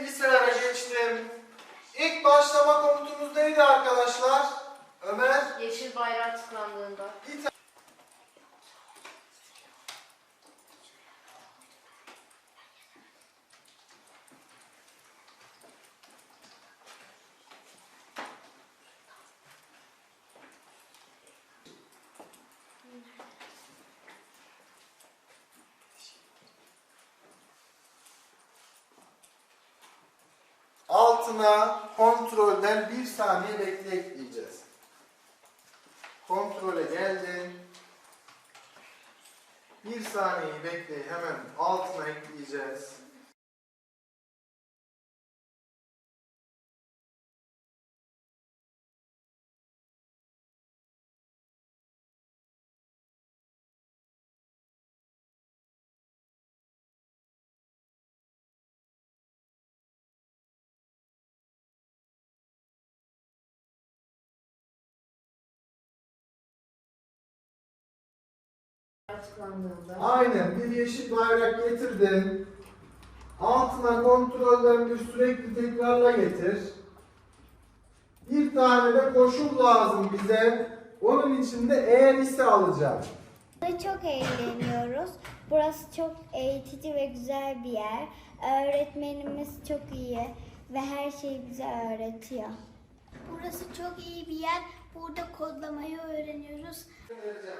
bilgisayara geçtim. İlk başlama komutumuz neydi arkadaşlar? Ömer. Yeşil bayrağı tıklandığında. Bir Altına kontrolden bir saniye bekle ekleyeceğiz. Kontrole geldin. Bir saniyeyi bekle hemen altına ekleyeceğiz. Aynen bir yeşil bayrak getirdin. Altına kontrolden bir sürekli tekrarla getir. Bir tane de koşul lazım bize. Onun için de eğer ise alacağım. Burada çok eğleniyoruz. Burası çok eğitici ve güzel bir yer. Öğretmenimiz çok iyi ve her şeyi bize öğretiyor. Burası çok iyi bir yer. Burada kodlamayı öğreniyoruz. Vereceğim.